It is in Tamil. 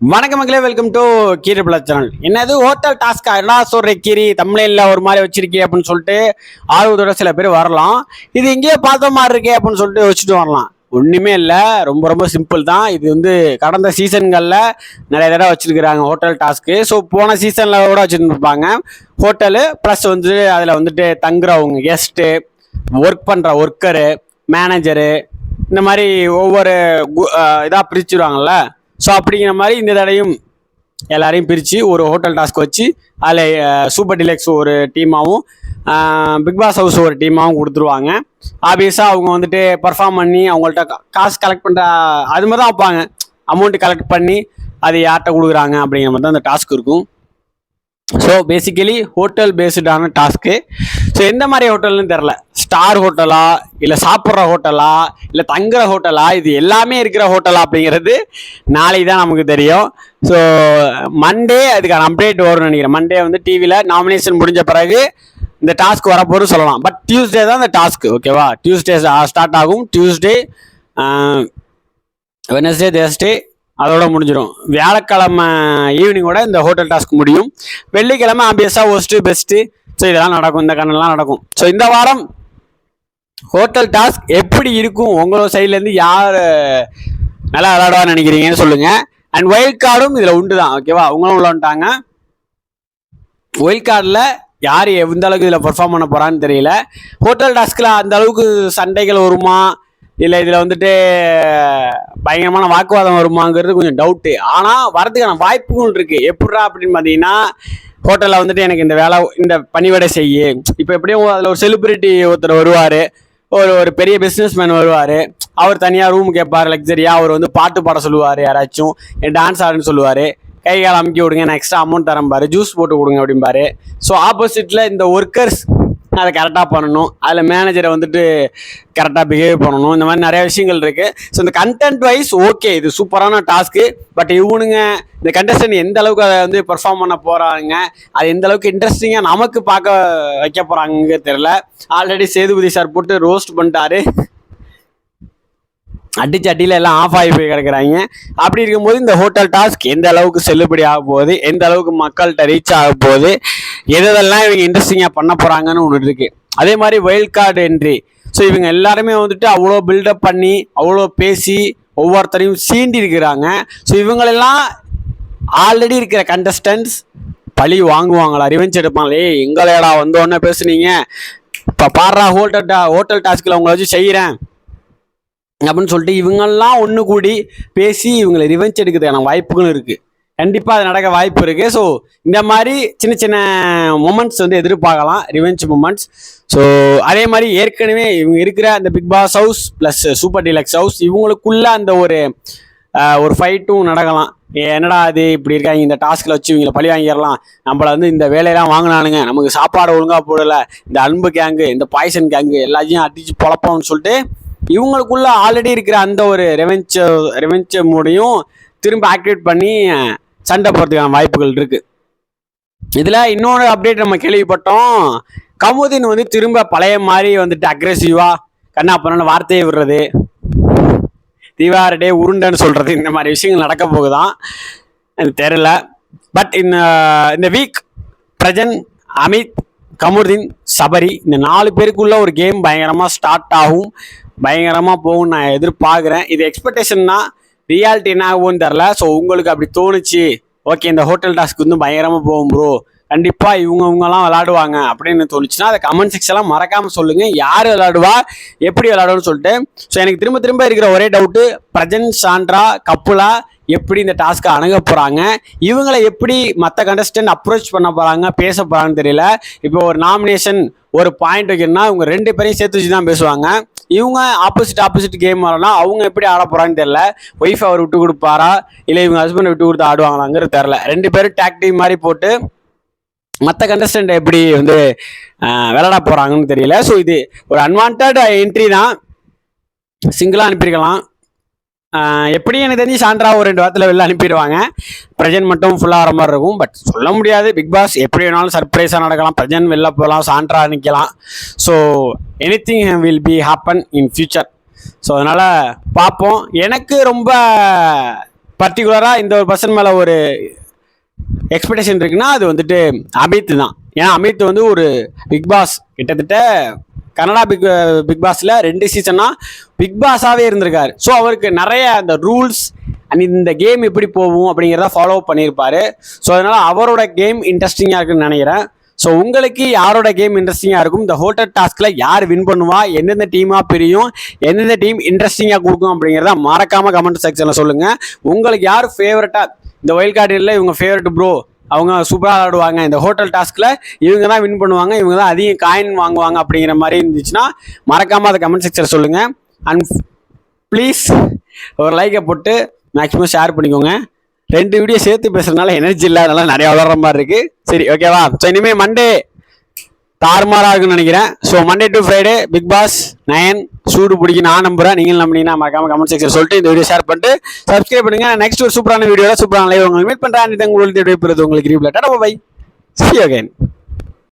வணக்கம் மக்களே welcome to Keeri plus channel என்னது ஹோட்டல் டாஸ்கா என்ன சொல்ற கீரி? தமிழில் ஒரு மாதிரி வச்சிருக்கே அப்படின்னு சொல்லிட்டு ஆர்வத்தோட சில பேர் வரலாம். இது எங்கேயோ பார்த்த மாதிரி இருக்கே அப்படின்னு சொல்லிட்டு வச்சுட்டு வரலாம். ஒன்றுமே இல்லை ரொம்ப ரொம்ப சிம்பிள் தான். இது வந்து கடந்த சீசன்களில் நிறைய தடவை வச்சுருக்கிறாங்க ஹோட்டல் டாஸ்க்கு ஸோ போன சீசனில் கூட வச்சுருந்துருப்பாங்க. ஹோட்டலு ப்ளஸ் வந்து அதில் வந்துட்டு தங்குறவங்க கெஸ்ட்டு ஒர்க் பண்ணுற ஒர்க்கரு மேனேஜரு இந்த மாதிரி ஒவ்வொரு இதாக பிரிச்சுருவாங்கள்ல ஸோ அப்படிங்கிற மாதிரி இந்த தடையும் எல்லாரையும் பிரித்து ஒரு ஹோட்டல் டாஸ்க் வச்சு அதில் சூப்பர் டிலக்ஸ் ஒரு டீமாகவும் பிக் பாஸ் ஹவுஸ் ஒரு டீமாகவும் கொடுத்துருவாங்க. ஆப்வியஸாக அவங்க வந்துட்டு பர்ஃபார்ம் பண்ணி அவங்கள்ட்ட காசு கலெக்ட் பண்ணுற அது மாதிரி தான் வைப்பாங்க. அமௌண்ட்டு கலெக்ட் பண்ணி அது யார்கிட்ட கொடுக்குறாங்க அப்படிங்கிற மாதிரி தான் அந்த டாஸ்க் இருக்கும். ஸோ பேசிக்கலி ஹோட்டல் பேஸ்டான டாஸ்க்கு ஸோ எந்த மாதிரி ஹோட்டல்னு தெரில ஸ்டார் ஹோட்டலா இல்லை சாப்பிட்ற ஹோட்டலா இல்லை தங்குற ஹோட்டலா இது எல்லாமே இருக்கிற ஹோட்டலா அப்படிங்கிறது நாளைக்கு தான் நமக்கு தெரியும். ஸோ மண்டே அதுக்கான அப்டேட் வரும்னு நினைக்கிறேன். மண்டே வந்து டிவியில் நாமினேஷன் முடிஞ்ச பிறகு இந்த டாஸ்க் வரப்போகிறது சொல்லலாம். பட் டியூஸ்டே தான் இந்த டாஸ்க் ஓகேவா டியூஸ்டே ஸ்டார்ட் ஆகும். டியூஸ்டே வெனஸ்டே தேர்ஸ்டே அதோட முடிஞ்சிடும். வியாழக்கிழமை ஈவினிங்கோட இந்த ஹோட்டல் டாஸ்க் முடியும். வெள்ளிக்கிழமை ஆம்பியஸாக ஒஸ்ட்டு பெஸ்ட்டு ஸோ இதெல்லாம் நடக்கும். இந்த கண்ணெல்லாம் நடக்கும். ஸோ இந்த வாரம் ஹோட்டல் டாஸ்க் எப்படி இருக்கும்? உங்களோட சைட்லேருந்து யார் நல்லா விளாடுவான்னு நினைக்கிறீங்கன்னு சொல்லுங்கள் அண்ட் ஒயில்ட் கார்டும் இதில் உண்டு தான். ஓகேவா அவங்களும் உள்ள வந்துட்டாங்க. ஒயில்ட் கார்டில் யார் எந்த அளவுக்கு இதில் பெர்ஃபார்ம் பண்ண போகிறான்னு தெரியல. ஹோட்டல் டாஸ்கில் அந்த அளவுக்கு சண்டைகள் வருமா? இல்லை இதில் வந்துட்டு பயங்கரமான வாக்குவாதம் வருமாங்கிறது கொஞ்சம் டவுட்டு ஆனால் வரதுக்கான வாய்ப்புகள் இருக்குது எப்படா அப்படின்னு பார்த்தீங்கன்னா ஹோட்டலில் வந்துட்டு எனக்கு இந்த வேலை இந்த பணிவிடை செய்யு. இப்போ எப்படியும் அதில் ஒரு செலிப்ரிட்டி ஒருத்தர் வருவார். ஒரு ஒரு பெரிய பிஸ்னஸ்மேன் வருவார். அவர் தனியாக ரூம் கேட்பார் லக்ஸரியாக அவர் வந்து பாட்டு பாட சொல்லுவார் யாராச்சும். டான்ஸ் ஆடுன்னு சொல்லுவார். கை கால் அமுக்கி விடுங்க நான் எக்ஸ்ட்ரா அமௌண்ட் தரம்பாரு ஜூஸ் போட்டு கொடுங்க அப்படிம்பாரு. ஸோ ஆப்போசிட்டில் இந்த ஒர்க்கர்ஸ் அதை கரெக்டாக பண்ணணும். அதில் மேனேஜரை வந்துட்டு கரெக்டாக பிஹேவ் பண்ணணும். இந்த மாதிரி நிறைய விஷயங்கள் இருக்குது ஸோ இந்த கண்டென்ட் வைஸ் ஓகே இது சூப்பரான டாஸ்க்கு பட் இவனுங்க இந்த கண்டஸ்டன் எந்த அளவுக்கு அதை வந்து பெர்ஃபார்ம் பண்ண போகிறாங்க அது எந்த அளவுக்கு இன்ட்ரெஸ்டிங்காக நமக்கு பார்க்க வைக்க போகிறாங்க தெரில ஆல்ரெடி சேதுபதி சார் போட்டு ரோஸ்ட் பண்ணிட்டாரு. அடிச்சு அடியில் எல்லாம் ஆஃப் ஆகி போய் கிடக்குறாங்க. அப்படி இருக்கும்போது இந்த ஹோட்டல் டாஸ்க் எந்த அளவுக்கு செல்லுபடி ஆக போகுது எந்த அளவுக்கு மக்கள்கிட்ட ரீச் ஆக போகுது எதெல்லாம் இவங்க இன்ட்ரெஸ்டிங்காக பண்ண போகிறாங்கன்னு ஒன்று இருக்குது அதே மாதிரி வைல்ட் கார்டு என்ட்ரி ஸோ இவங்க எல்லாருமே வந்துட்டு அவ்வளோ பில்டப் பண்ணி அவ்வளோ பேசி ஒவ்வொருத்தரையும் சீண்டி இருக்கிறாங்க. ஸோ இவங்களெல்லாம் ஆல்ரெடி இருக்கிற கண்டஸ்டன்ஸ் பழி வாங்குவாங்களா? ரிவெஞ்ச் எடுப்பாங்களே? எங்களையடா வந்தோடனே பேசுனீங்க. இப்போ பாடுறா ஹோட்டல் டா ஹோட்டல் டாஸ்கில் உங்களை வச்சு செய்கிறேன் அப்படின்னு சொல்லிட்டு இவங்கெல்லாம் ஒன்று கூடி பேசி இவங்களை ரிவெஞ்ச் எடுக்கிறதுக்கான வாய்ப்புகளும் இருக்குது கண்டிப்பாக அது நடக்க வாய்ப்பு இருக்குது ஸோ இந்த மாதிரி சின்ன சின்ன மூமெண்ட்ஸ் வந்து எதிர்பார்க்கலாம். ரிவெஞ்ச் மூமெண்ட்ஸ் ஸோ அதே மாதிரி ஏற்கனவே இவங்க இருக்கிற அந்த Bigg Boss house plus Super Deluxe house இவங்களுக்குள்ள அந்த ஒரு ஒரு ஃபைட்டும் நடக்கலாம். என்னடா அது இப்படி இருக்காங்க. இந்த டாஸ்கில் வச்சு இவங்களை பழி வாங்கிடலாம். நம்மளை வந்து இந்த வேலையெல்லாம் வாங்கினானுங்க. நமக்கு சாப்பாடு ஒழுங்காக போடலை. இந்த அன்பு கேங்கு இந்த பாய்சன் கேங்கு எல்லாத்தையும் அடிச்சு பொழப்போம்னு சொல்லிட்டு இவங்களுக்குள்ள ஆல்ரெடி இருக்கிற அந்த ஒரு ரெவென்ச் ரெவென்ச் மூடையும் திரும்ப ஆக்டிவேட் பண்ணி சண்டை போகிறதுக்கான வாய்ப்புகள் இருக்கு. இதில் இன்னொரு அப்டேட் நம்ம கேள்விப்பட்டோம். கமுதின் வந்து திரும்ப பழைய மாதிரி வந்துட்டு அக்ரெசிவாக கண்ணா பண்ண வார்த்தையை விடுறது. தீவாரடே உருண்டைன்னு சொல்கிறது இந்த மாதிரி விஷயங்கள் நடக்க போகுதான். எனக்கு தெரியல. பட் இந்த இந்த வீக் பிரஜன் அமித் கமுர்தீன் சபரி இந்த நாலு பேருக்குள்ள ஒரு கேம் பயங்கரமாக ஸ்டார்ட் ஆகும். பயங்கரமாக போகும் நான் எதிர்பார்க்குறேன். இது எக்ஸ்பெக்டேஷன்னா ரியாலிட்டி என்ன ஆகும்னு தெரில. ஸோ உங்களுக்கு அப்படி தோணுச்சு ஓகே இந்த ஹோட்டல் டாஸ்க்கு வந்து பயங்கரமாக போகும் ப்ரோ கண்டிப்பாக இவங்க இவங்கெல்லாம் விளாடுவாங்க அப்படின்னு தோணுச்சுன்னா அதை கமெண்ட் செக்ஷன்லாம் மறக்காமல் சொல்லுங்கள் யார் விளாடுவா? எப்படி விளாடுவான்னு சொல்லிட்டு. ஸோ எனக்கு திரும்ப திரும்ப இருக்கிற ஒரே டவுட்டு பிரஜன் சாண்ட்ரா கப்புலா எப்படி இந்த டாஸ்க்கை அணுக போகிறாங்க இவங்களை எப்படி மற்ற கண்டஸ்டன்ட் அப்ரோச் பண்ண போகிறாங்க பேச போகிறாங்கன்னு தெரியல. இப்போ ஒரு நாமினேஷன் ஒரு பாயிண்ட் வைக்கணும்னா இவங்க ரெண்டு பேரையும் சேர்த்து வச்சு தான் பேசுவாங்க. இவங்க ஆப்போசிட் ஆப்போசிட் கேம் வரலாம் அவங்க எப்படி ஆட போகிறாங்கன்னு தெரில ஒய்ஃப் அவர் விட்டு கொடுப்பாரா? இல்லை இவங்க ஹஸ்பண்ட் விட்டு கொடுத்து ஆடுவாங்களாங்கிறது தெரில ரெண்டு பேரும் டேக் டீம் மாதிரி போட்டு மற்ற கண்டஸ்டன்ட் எப்படி வந்து விளையாட போகிறாங்கன்னு தெரியல. ஸோ இது ஒரு அன்வான்ட் என்ட்ரி தான். சிங்கிளாக அனுப்பியிருக்கலாம். எப்படியும் எனக்கு தெரிஞ்சு சாண்ட்ரா ஒரு ரெண்டு வாரத்தில் வெளில அனுப்பிடுவாங்க. பிரஜன் மட்டும் ஃபுல்லாக வர மாதிரி இருக்கும். பட் சொல்ல முடியாது. பிக் பாஸ் எப்படி வேணாலும் சர்ப்ரைஸாக நடக்கலாம். பிரஜன் வெளில போகலாம் சாண்ட்ரா நிற்கலாம் so anything will be happen in future so அதனால் பார்ப்போம். எனக்கு ரொம்ப பர்டிகுலராக இந்த ஒரு பர்சன் மேலே ஒரு எக்ஸ்பெக்டேஷன் இருக்குன்னா அது வந்துட்டு அமித் தான். ஏன்னா அமித் வந்து ஒரு பிக் பாஸ் கிட்டத்தட்ட கனடா பிக் பிக் பாஸில் ரெண்டு சீசனாக பிக் பாஸாகவே இருந்திருக்காரு. ஸோ அவருக்கு நிறைய அந்த ரூல்ஸ் அண்ட் இந்த கேம் எப்படி போகும் அப்படிங்கிறத ஃபாலோ பண்ணியிருப்பார். ஸோ அதனால் அவரோட கேம் இன்ட்ரெஸ்டிங்காக இருக்குன்னு நினைக்கிறேன். ஸோ உங்களுக்கு யாரோட கேம் இன்ட்ரெஸ்டிங்காக இருக்கும்? இந்த ஹோட்டல் டாஸ்கில் யார் வின் பண்ணுவா? எந்தெந்த டீமாக பிரியும்? எந்தெந்த டீம் இன்ட்ரெஸ்டிங்காக கொடுக்கும் அப்படிங்கிறத மறக்காமல் கமெண்ட் செக்ஷனில் சொல்லுங்கள் உங்களுக்கு யார் ஃபேவரட்டாக இந்த ஒயில் கார்டில் இவங்க ஃபேவரட் ப்ரோ அவங்க சூப்பராக ஆடுவாங்க இந்த ஹோட்டல் டாஸ்கில் இவங்க தான் வின் பண்ணுவாங்க இவங்க தான் அதிக காயின் வாங்குவாங்க அப்படிங்கிற மாதிரி இருந்துச்சுன்னா மறக்காமல் அதை கமெண்ட் செக்ஷன் சொல்லுங்கள் அண்ட் ப்ளீஸ் ஒரு லைக்கை போட்டு மேக்ஸிமம் ஷேர் பண்ணிக்கோங்க. ரெண்டு வீடியோ சேர்த்து பேசுகிறதுனால எனர்ஜி இல்லாதனால நிறையா வளர்கிற மாதிரி இருக்குது சரி ஓகேவா ஸோ இனிமேல் மண்டே தாறுமாறாக இருக்குன்னு நினைக்கிறேன். So Monday to Friday Bigg Boss nine சூடு பிடிக்கும் நான் நம்புறேன். நீங்கள் நம்பினீங்கன்னா மறக்காம கமெண்ட் செக்ஷன் சொல்லிட்டு இந்த வீடியோ ஷேர் பண்ணிட்டு சப்ஸ்கிரைப் பண்ணுங்க. நெக்ஸ்ட் ஒரு சூப்பரான வீடியோவில் சூப்பரான லைவ் உங்களுக்கு மீட் பண்ணுறேன் உங்களுக்கு உங்களுக்கு உங்களுக்கு பை சி அகைன்